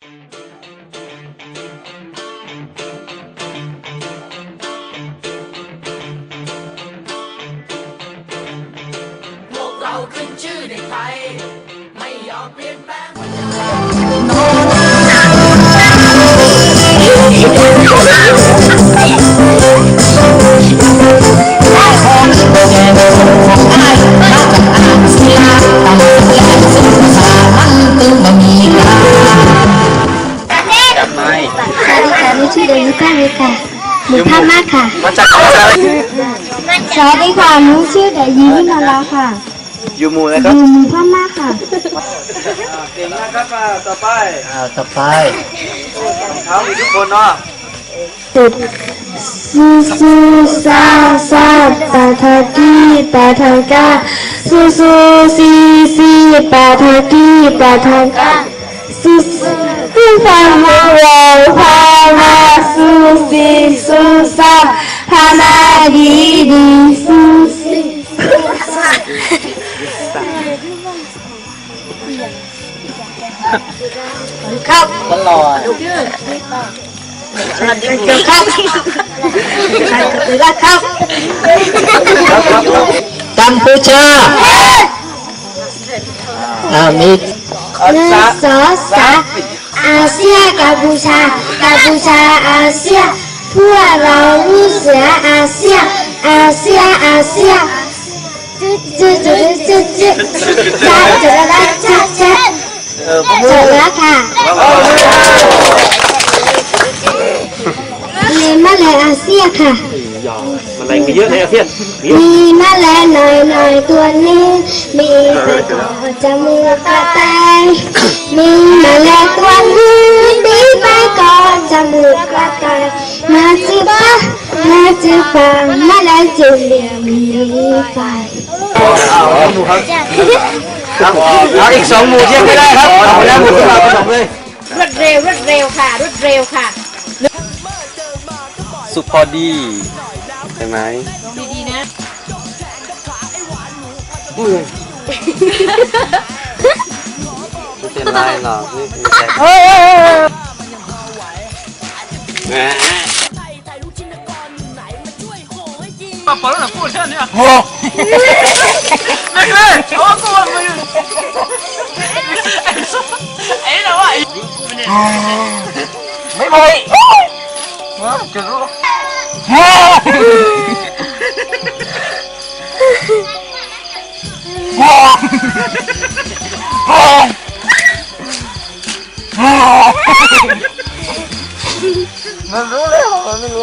พวกเราขึ้นชื่อในไทย ไม่ยอมเปลี่ยนแปลงจั ชื่อเดวิก้าเลยค่ะหนูพม่าค่ะ มาจากอะไรสวัสดีค่ะหนูชื่อเดยิวินาลาค่ะอยู่หมู่แล้วอครับยู่หมู่พม่าค่ะเก่งมากครับอ่าต่อไปอ่าต่อไปเขามีทุกคนเนาะสุดซูซูซาซาตาทากีตาทากาซูซูซีซีปาทากีปาทากาซูซู พามาโรพามาซูซีซูซาพามาดีดีซูซีครับตล อดครับใครก็ตือละครับกัมพูชาอ่ามีอัหนึ่งสาสองสามอาเซียกัมพูชากัมพูชาอาเซียพวกเราลูกเสืออาเซียอาเซียอาเซียจุดจุดจุดจุดจุดจ้าจุดละจ้าจ้าเออจุดละค่ะเลมาเลยอาเซียค่ะอะไรกันเยอะเลยอาเซียน มีแมลงหน่อยหน่อยตัวนี้ มีไปก่อจมูกกระต่าย มีแมลงตัวนี้มีไปก่อจมูกระต่ายมาจิบะมาจิบะมาแมลงจุเลี้ยงมีไฟเอาอีกสองหมู่เทียบไม่ได้ครับเอาไปแล้วหมู่ที่มาผสมเลยรวดเร็วรวดเร็วค่ะรวดเร็วค่ะ สุพอดีใช่ไหมดีๆนะไม่ เป็นไรหรอกนี่คือแค่แหมนับดาวด้วยนะครับนับดาวน้ำมันหมูก็น้อย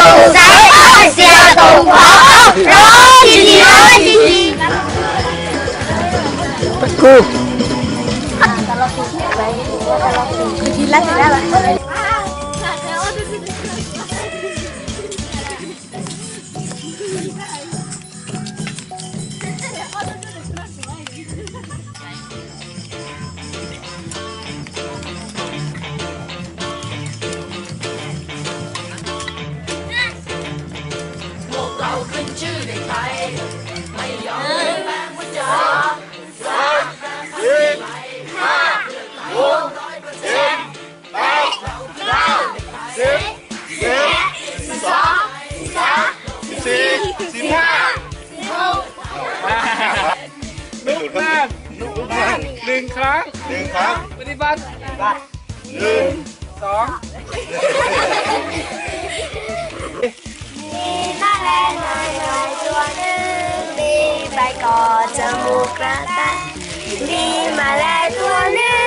รงใจเสียตรงหัวร้องจริงๆร้องจริงๆกูพ ฏิบัติหนึ่งสองมีแมลงน้อยน้อยตัวหนึ่งมีใบกอจมูกกระต่ายมีแมลงตัวหนึ่ง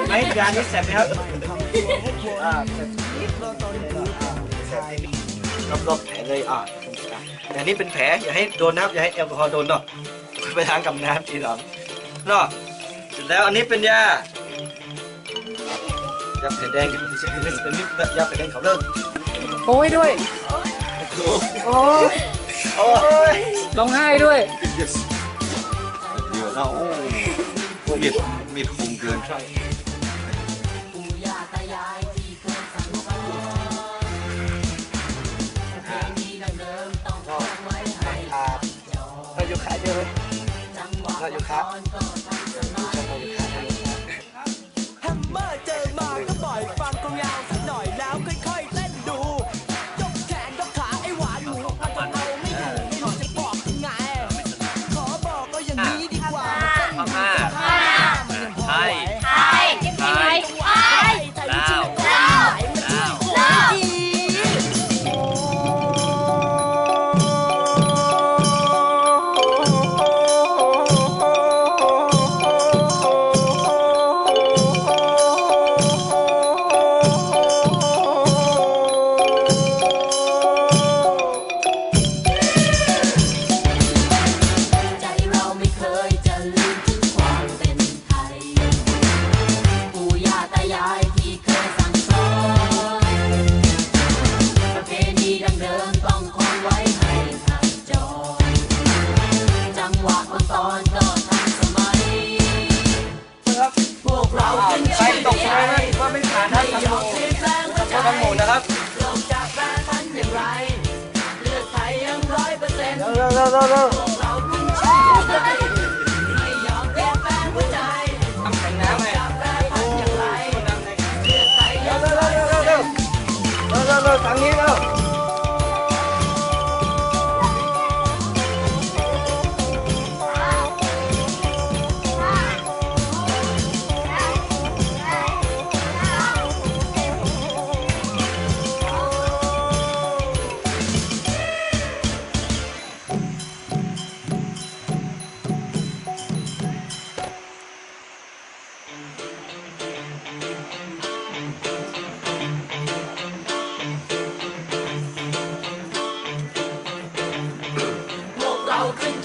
บไหมยานี้แสบไหมครับอ่าแสบแสบนิดรอบๆแผลเลยอ่าแต่นี่เป็นแผลอย่าให้โดนนะครับอย่าให้แอลกอฮอล์โดนเนาะไปทางกับน้ำทีหลังเนาะเสร็จแล้วอันนี้เป็นยายาแผลแดงเป็นเป็นเป็นยาแผลแดงเขาเลิกโอ้ยด้วยโอ้ยร้องไห้ด้วยเดี๋ยวเราโอ้มีดมีดคมเกินใช่ เราอยู่ขาเยอะเลยจังหวะเรา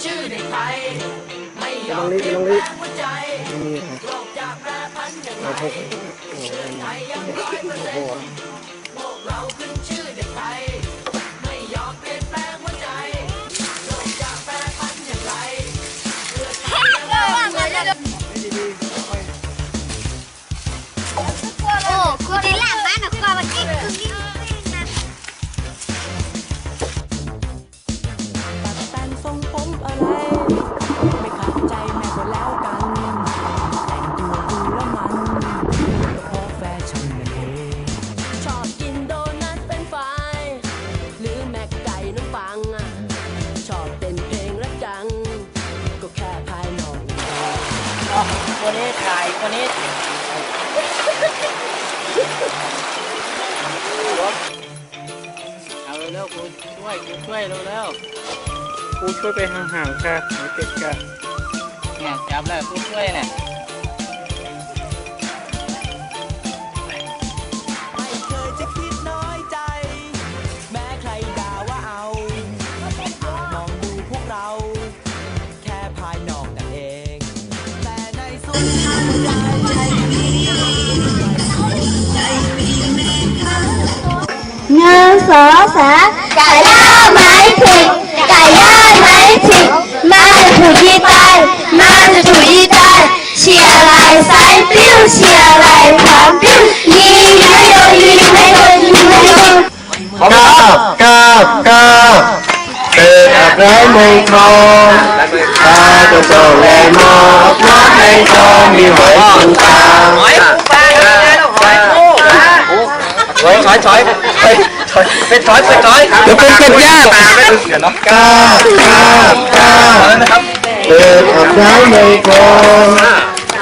ชื่อเด็กไทยไม่ยอมเปลี่ยนแปลงหัวใจโลกจะแปรพันอย่างไรเลือไทยยังร้อยเปอร์เซ็นต์พวกเราขึ้นชื่อเด็ก กูช่วยกูช่วยเร็วกูช่วยไปห่างๆค่ะไม่ติดกันๆเนี่ยจับแล้วกูช่วยเนี่ย งินสอสาไก่ย่าไม้ผิดไก่ย่าไม้ผิดมาถูกที่ตายมาถูกที่ตายเชียร์ลายสายปิ้วเชียร์ลายผามปิ้วยิงไม่โดนยิงไม่โดนยิงไม่โดนกาบกาบกาบเดินอาบน้ำในคลองตาจะโตแลมองน้ำในคลองมีหอยปูปลาหอยปูปลาหอยปูปลาถอยถอย เป็นช้อยเป็นช้อยเดี๋ยวเป็นเป็นยากตาไม่ถึงเดี๋ยวเนาะก้าก้าก้านะครับเปิดอาบน้ำในคลอง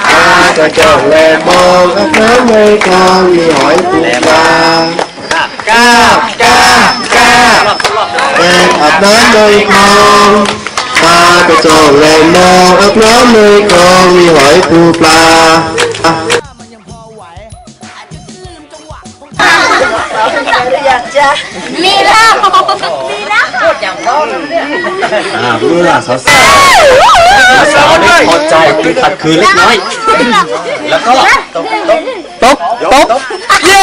ตากระจกแลมองอาบน้ำในคลองมีหอยปูปลาก้าก้าก้าเปิดอาบน้ำในคลองตากระจกแลมองอาบน้ำในคลองมีหอยปูปลา มีแล้วมีแล้วอ่าเมื่อสาวสาวสาวได้พอใจคือขัดขืนเล็กน้อย แล้วก็ตบตบตบเย้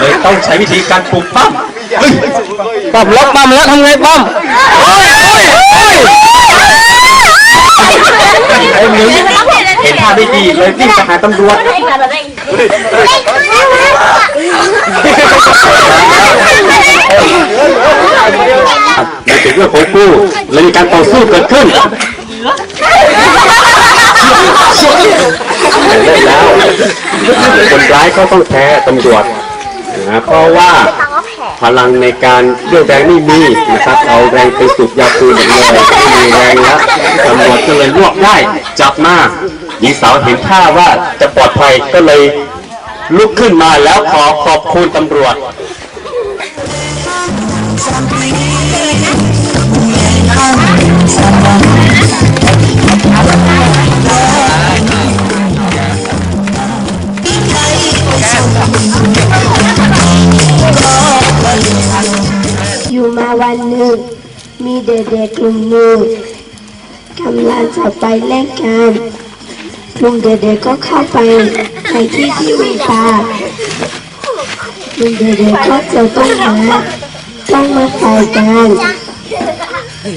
เลยต้องใช้วิธีการปลุกปั้มปั้มล็อกปั้มแล้วทำไงปั้มไอ้หนึ่งเห็นท่าไม่ดีเลยวิ่งไปหาตำรวจ มันเป็นเรื่องของกูเลยมีการต่อสู้เกิดขึ้นได้แล้วคนร้ายก็ต้องแพ้ตำรวจนะเพราะว่าพลังในการเรียกแรงไม่มีนะครับ เอาแรงไปสูบยาปืนหมดเลยมีแรงแล้วตำรวจก็เลยรวบได้ จับมาหญิงสาวเห็นท่าว่าจะปลอดภัยก็เลย ลุกขึ้นมาแล้วขอขอบคุณตำรวจ อยู่มาวันหนึ่ง มีเด็กๆกลุ่มหนึ่งกำลังจะไปเล่นกันกลุ่มเด็กๆก็เข้าไป ในที่ที่มีปลากลุ่มเด็กๆก็เจอต้นไม้ต้องมาใส่กันกลุ่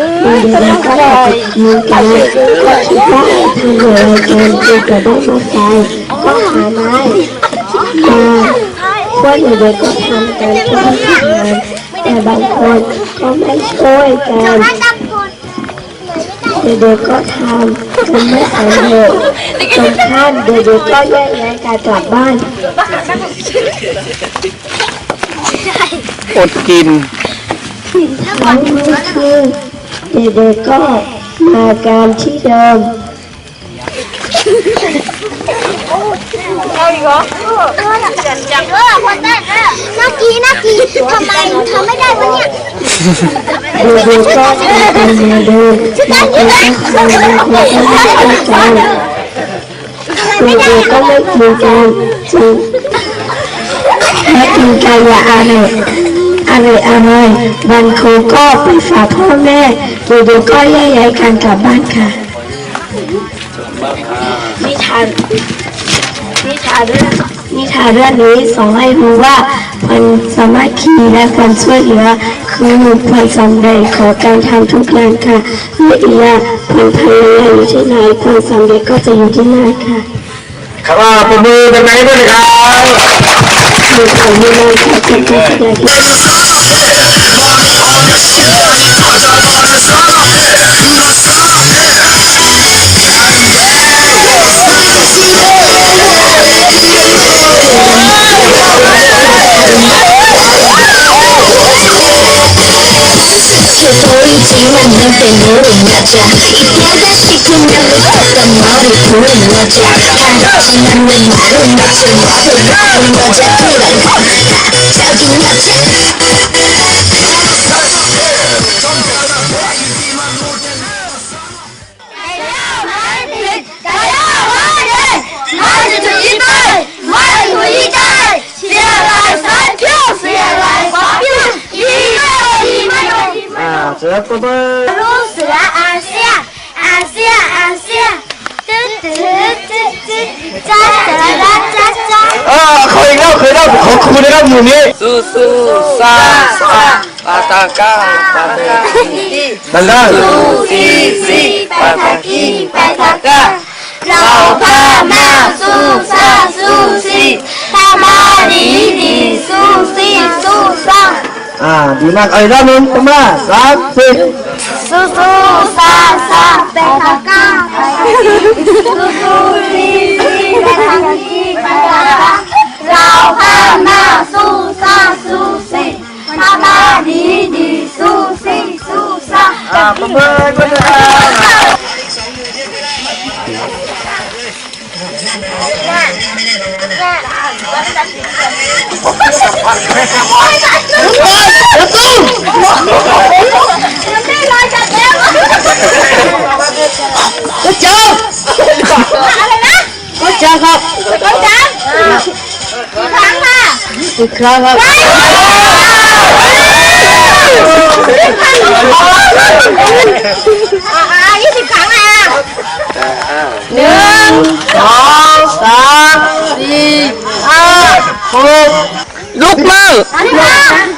มเด็กๆก็เลยมีกันก็คิดว่า เด็กๆก็ทำกันทุกทำงานแต่บางคนก็ไม่ช่วยกันเด็กๆก็ทำจนไม่สำเร็จจนข้ามเด็กๆก็แยกย้ายกันกลับบ้านอดกินทั้งมื้อคืนเด็กๆก็มาการที่เดิม จังเออคนได้น่ากีน่ากีทำไมทำไม่ได้วะเนี่ยเด็กๆก็ทำกันเหมือนเดิมเด็กๆก็ทำกันเหมือนเดิมกันเด็กๆก็ไม่กินกันจริงถ้ากินกันอย่าอร่อยอร่อยอร่อยวันครูก็ไปฝากพ่อแม่เด็กๆก็แยกย้ายกันกลับบ้านค่ะ นิทานนิทานเรื่องนิทานเรื่องนี้สอนให้รู้ว่าความสามัคคีและความช่วยเหลือคือความสำเร็จของการทำทุกงานค่ะและอีกอย่างความพยายามอยู่ที่ไหนความสำเร็จก็จะอยู่ที่นั่นค่ะครับปรบมือเป็นไงด้วยนะครับมีความมีแรงค่ะเป็นการแสดงที่ 지만 넌때 노래 맞아 이때다시 그냥 웃었던 머리 부른 여자 하지만 왜 말은 맞지 못해 여자 그런 저긴 여자 เสือปรบมือลูกเสืออาเซียอาเซียอาเซียตึ๊ดตึ๊ดตึ๊ดตึ๊ดจ้าจ้าจ้าจ้าจ้าอ่าขออีกแล้วเคยได้ขอครูนะครับหมู่นี้สู้สู้ซาซาปาตาก้าปาตาดังด้านซีซีปาตากีไปทาก้าเราพามาสู้ซาสู้ซีทำมาดีดีสู้ซีสู้ซา อ่าดีมากเอาอีกรอบหนึงประมาณสามสี่สู้สู้ซาซาไปทาก้าสู้สู้ซีซีไปทากีไปทาก้าเราพามาสู้ซาสู้ซีทำมาดีดีสู้ซีสู้ซาอ่าปรบมือด้วยนะครับ Có chưa? Có chưa không? Có chưa? Thắng mà. Thắng không? 打地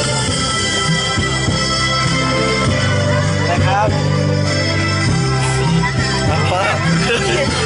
Yeah.